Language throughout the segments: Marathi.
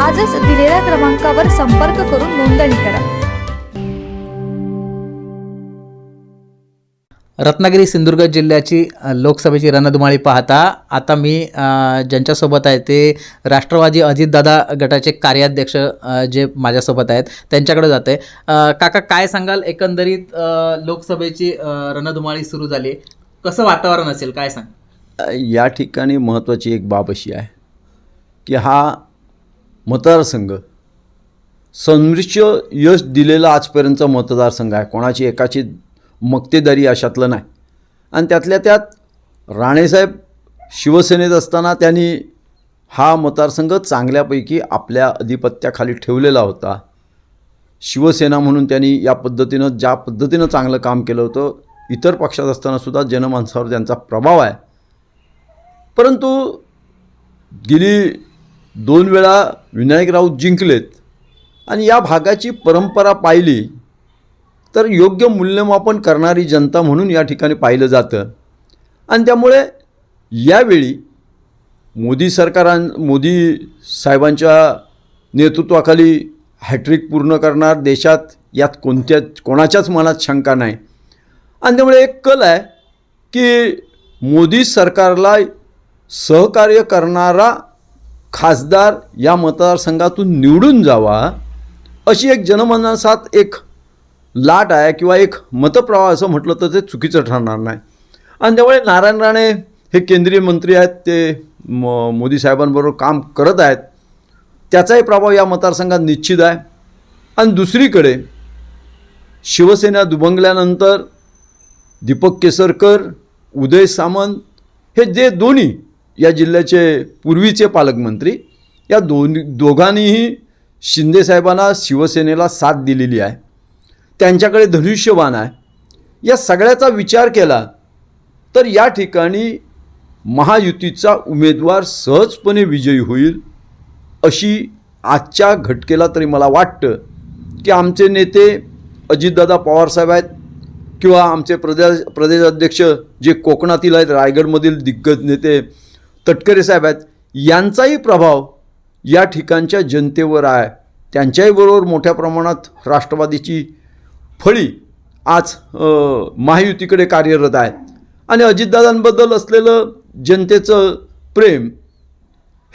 आजच दिलेल्या क्रमांकावर संपर्क करून नोंदणी करा. रत्नागिरी सिंधुदुर्ग जिल्ह्याची लोकसभेची रणधुमाळी पाहता आता मी ज्यांच्यासोबत आहे ते राष्ट्रवादी अजितदादा गटाचे कार्याध्यक्ष जे माझ्यासोबत आहेत त्यांच्याकडे जाते. काका काय सांगाल? एकंदरीत लोकसभेची रणधुमाळी सुरू झाली. कसं वातावरण असेल? काय सांग या ठिकाणी महत्त्वाची एक बाब अशी आहे की हा मतदारसंघ. संमिश्र यश दिलेला आजपर्यंतचा मतदारसंघ आहे. कोणाची एकाची मक्तेदारी अशातलं नाही. आणि त्यातल्या त्यात राणेसाहेब शिवसेनेत असताना त्यांनी हा मतदारसंघ चांगल्यापैकी आपल्या अधिपत्याखाली ठेवलेला होता. शिवसेना म्हणून त्यांनी या पद्धतीनं ज्या पद्धतीनं चांगलं काम केलं होतं इतर पक्षात असताना सुद्धा जनमानसावर त्यांचा प्रभाव आहे. परंतु गेली दोन वेळा विनायक राऊत जिंकलेत आणि या भागाची परंपरा पाहिली तर योग्य मूल्यमापन करणारी जनता म्हणून या ठिकाणी पाहिलं जातं. आणि त्यामुळे यावेळी मोदी सरकारां मोदी साहेबांच्या नेतृत्वाखाली हॅट्रिक पूर्ण करणार देशात यात कोणत्या कोणाच्याच मनात शंका नाही. आणि त्यामुळे एक कल आहे की मोदी सरकारला सहकार्य करणारा खासदार या मतदारसंघातून निवडून जावा अशी एक जनमनासात एक लाट आहे किंवा एक मतप्रवाह असं म्हटलं तर ते चुकीचं ठरणार नाही. आणि त्यामुळे नारायण राणे हे केंद्रीय मंत्री आहेत ते म मोदी साहेबांबरोबर काम करत आहेत. त्याचाही प्रभाव या मतदारसंघात निश्चित आहे. आणि दुसरीकडे शिवसेना दुभंगल्यानंतर दीपक केसरकर उदय सामंत हे जे दोन्ही या जिल्ह्याचे पूर्वीचे पालकमंत्री या दोन दोघांनीही शिंदेसाहेबांना शिवसेनेला साथ दिलेली आहे. त्यांच्याकडे धनुष्यबाण आहे. या सगळ्याचा विचार केला तर या ठिकाणी महायुतीचा उमेदवार सहजपणे विजयी होईल अशी आजच्या घटकेला तरी मला वाटतं की आमचे नेते अजितदादा पवारसाहेब आहेत किंवा आमचे प्रदेश प्रदेशाध्यक्ष जे कोकणातील आहेत रायगडमधील दिग्गज नेते तटकरे साहेब आहेत यांचाही प्रभाव या ठिकाणच्या जनतेवर आहे. त्यांच्याही बरोबर मोठ्या प्रमाणात राष्ट्रवादीची फळी आज महायुतीकडे कार्यरत आहे आणि अजितदादांबद्दल असलेलं जनतेचं प्रेम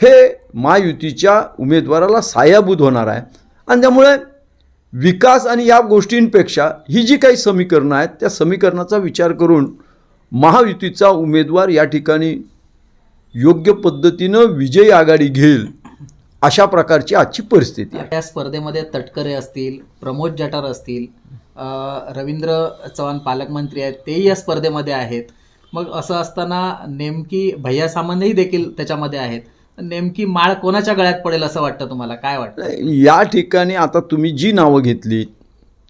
हे महायुतीच्या उमेदवाराला सायाभूत होणार आहे. आणि त्यामुळे विकास आणि या गोष्टींपेक्षा ही जी काही समीकरणं आहेत त्या समीकरणाचा विचार करून महायुतीचा उमेदवार या ठिकाणी योग्य पद्धतीनं विजयी आघाडी घेईल अशा प्रकारची आजची परिस्थिती आहे. या स्पर्धेमध्ये तटकरे असतील प्रमोद जठार असतील रवींद्र चव्हाण पालकमंत्री आहेत तेही या स्पर्धेमध्ये आहेत. मग असं असताना नेमकी भैया सामंतही देखील त्याच्यामध्ये आहेत. नेमकी माळ कोणाच्या गळ्यात पडेल असं वाटतं तुम्हाला? काय वाटतं? या ठिकाणी आता तुम्ही जी नावं घेतली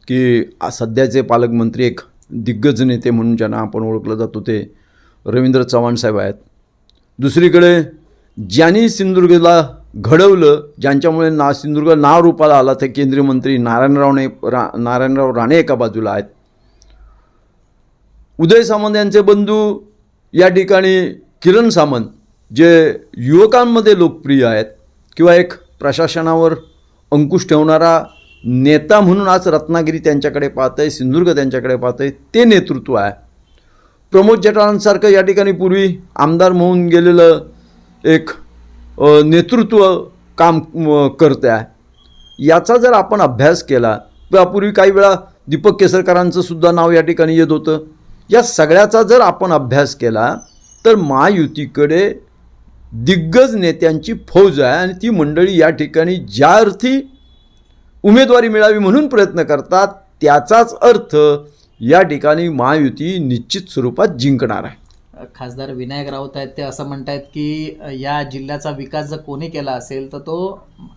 की सध्याचे पालकमंत्री एक दिग्गज नेते म्हणून ज्यांना आपण ओळखलं जातो ते रवींद्र चव्हाण साहेब आहेत. दुसरीकडे ज्यांनी सिंधुदुर्गला घडवलं ज्यांच्यामुळे ना सिंधुदुर्ग नाव रूपाला आला ते केंद्रीय मंत्री नारायणरावने रा नारायणराव राणे एका बाजूला आहेत. उदय सामंत यांचे बंधू या ठिकाणी किरण सामंत जे युवकांमध्ये लोकप्रिय आहेत किंवा एक प्रशासनावर अंकुश ठेवणारा नेता म्हणून आज रत्नागिरी त्यांच्याकडे पाहत आहे सिंधुदुर्ग त्यांच्याकडे पाहत आहे ते नेतृत्व आहे. प्रमोद जठारांसारखं या ठिकाणी पूर्वी आमदार म्हणून गेलेलं एक नेतृत्व काम अ, करते आहे याचा जर आपण अभ्यास केला त्यापूर्वी काही वेळा दीपक केसरकरांचं सुद्धा नाव या ठिकाणी येत होतं. या सगळ्याचा जर आपण अभ्यास केला तर महायुतीकडे दिग्गज नेत्यांची फौज आहे आणि ती मंडळी या ठिकाणी ज्या अर्थी उमेदवारी मिळावी म्हणून प्रयत्न करतात त्याचाच अर्थ या ठिकाणी महायुती निश्चित स्वरूपात जिंकणार आहे. खासदार विनायक राऊत आहेत ते असं म्हणतायत की या जिल्ह्याचा विकास जर कोणी केला असेल तर तो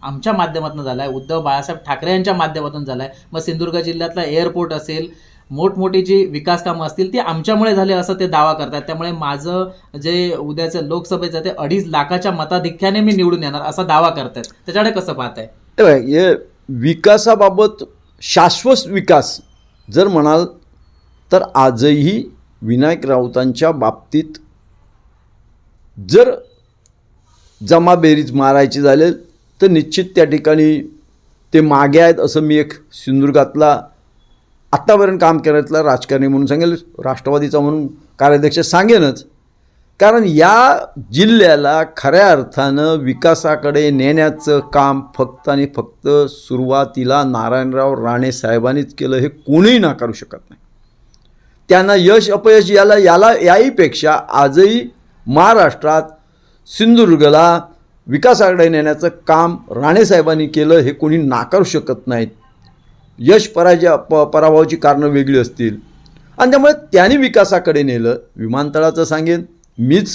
आमच्या माध्यमातून झाला आहे उद्धव बाळासाहेब ठाकरे यांच्या माध्यमातून झाला आहे मग सिंधुदुर्ग जिल्ह्यातला एअरपोर्ट असेल मोठमोठी जी विकास कामं असतील ती आमच्यामुळे झाले असं ते दावा करतात त्यामुळे माझं जे उद्याचं लोकसभेचं ते अडीच लाखाच्या मताधिक्याने मी निवडून येणार असा दावा करतात त्याच्याकडे कसं पाहताय? हे बघ, हे विकासाबाबत शाश्वत विकास जर म्हणाल तर आजही विनायक राऊतांच्या बाबतीत जर जमाबेरीज मारायची झाले तर निश्चित त्या ठिकाणी ते मागे आहेत असं मी एक सिंधुदुर्गातला आत्तापर्यंत काम करण्यातला राजकारणी म्हणून सांगेल राष्ट्रवादीचा म्हणून कार्याध्यक्ष सांगेनच. कारण या जिल्ह्याला खऱ्या अर्थानं विकासाकडे नेण्याचं काम फक्त आणि फक्त सुरुवातीला नारायणराव राणे साहेबांनीच केलं हे कोणीही नाकारू शकत नाही. त्यांना यश अपयश याला याला याहीपेक्षा आजही महाराष्ट्रात सिंधुदुर्गला विकासाकडे नेण्याचं काम राणेसाहेबांनी केलं हे कोणी नाकारू शकत नाहीत. यश पराजय प पराभवाची कारणं वेगळी असतील. आणि त्यामुळे त्यांनी विकासाकडे नेलं. विमानतळाचं सांगेन मीच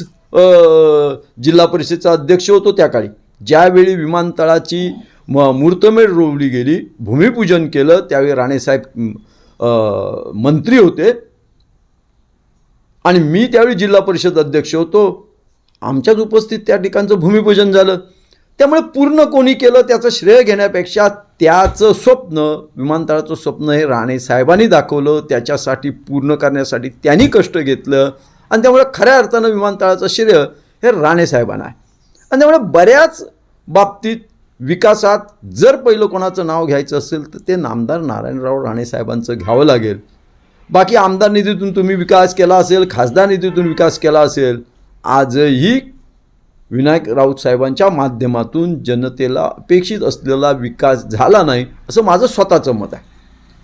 जिल्हा परिषदेचा अध्यक्ष होतो त्या काळी. ज्यावेळी विमानतळाची म मूर्तमेढ रोवली गेली भूमिपूजन केलं त्यावेळी राणेसाहेब मंत्री होते. आणि मी त्यावेळी जिल्हा परिषद अध्यक्ष होतो. आमच्याच उपस्थित त्या ठिकाणचं भूमिपूजन झालं. त्यामुळे पूर्ण कोणी केलं त्याचं श्रेय घेण्यापेक्षा त्याचं स्वप्न विमानतळाचं स्वप्न हे राणे साहेबांनी दाखवलं. त्याच्यासाठी पूर्ण करण्यासाठी त्यांनी कष्ट घेतलं. आणि त्यामुळे खऱ्या अर्थानं विमानतळाचं श्रेय हे राणे साहेबांना आहे. आणि त्यामुळे बऱ्याच बाबतीत विकासात जर पहिलं कोणाचं नाव घ्यायचं असेल तर ते नामदार नारायणराव राणे साहेबांचं घ्यावं लागेल. बाकी आमदार निधीतून तुम्ही विकास केला असेल खासदार निधीतून विकास केला असेल आजही विनायक राऊत साहेबांच्या माध्यमातून जनतेला अपेक्षित असलेला विकास झाला नाही असं माझं स्वतःचं मत आहे.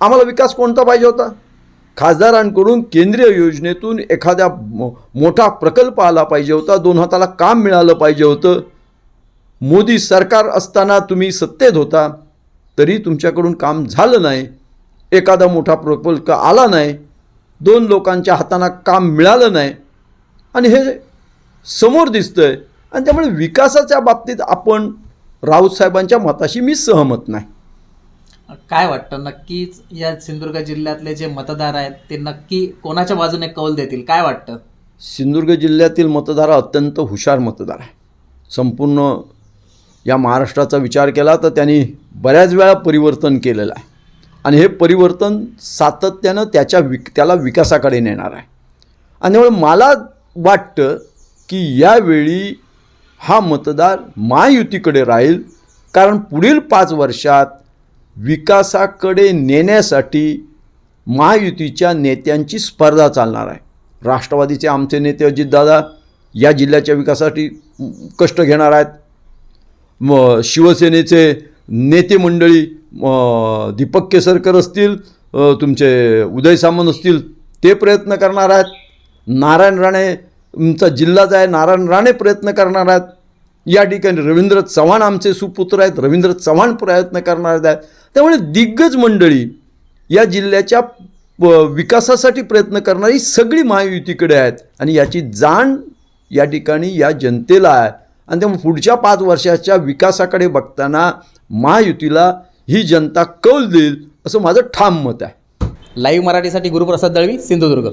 आम्हाला विकास कोणता पाहिजे होता? खासदारांकडून केंद्रीय योजनेतून एखाद्या मोठा प्रकल्प आला पाहिजे होता दोन हाताला काम मिळालं पाहिजे होतं. मोदी सरकार असताना तुम्ही सत्तेत होता तरी तुमच्याकडून काम झालं नाही. एखादा मोठा प्रकल्प आला नाही दोन लोकांच्या हातांना काम मिळालं नाही आणि हे समोर दिसतंय आणि त्यामुळे विकासाच्या बाबतीत आपण राऊत साहेबांच्या मताशी मी सहमत नाही. काय वाटतं? नक्कीच या सिंधुदुर्ग जिल्ह्यातले जे मतदार आहेत ते नक्की कोणाच्या बाजूने कौल देतील? काय वाटतं? सिंधुदुर्ग जिल्ह्यातील मतदार अत्यंत हुशार मतदार आहे. संपूर्ण या महाराष्ट्राचा विचार केला तर त्यांनी बऱ्याच वेळा परिवर्तन केलेलं आहे. आणि हे परिवर्तन सातत्यानं त्याच्या विक त्याला विकासाकडे नेणार आहे. आणि त्यामुळे मला वाटतं की यावेळी हा मतदार महायुतीकडे राहील कारण पुढील पाच वर्षात विकासाकडे नेण्यासाठी महायुतीच्या नेत्यांची स्पर्धा चालणार आहे. राष्ट्रवादीचे आमचे नेते अजितदादा या जिल्ह्याच्या विकासासाठी कष्ट घेणार आहेत. म शिवसेनेचे नेते मंडळी दीपक केसरकर असतील तुमचे उदय सामंत असतील ते प्रयत्न करणार आहेत. नारायण राणे तुमचा जिल्हाच आहे नारायण राणे प्रयत्न करणार आहेत. या ठिकाणी रवींद्र चव्हाण आमचे सुपुत्र आहेत. रवींद्र चव्हाण प्रयत्न करणार आहेत. त्यामुळे दिग्गज मंडळी या जिल्ह्याच्या विकासासाठी प्रयत्न करणारी सगळी महायुतीकडे आहेत. आणि याची जाण या ठिकाणी या जनतेला आहे. आणि त्यामुळे पुढच्या पाच वर्षाच्या विकासाकडे बघताना महायुतीला ही जनता कौल देईल असं माझं ठाम मत आहे. लाईव्ह मराठीसाठी गुरुप्रसाद दळवी सिंधुदुर्ग.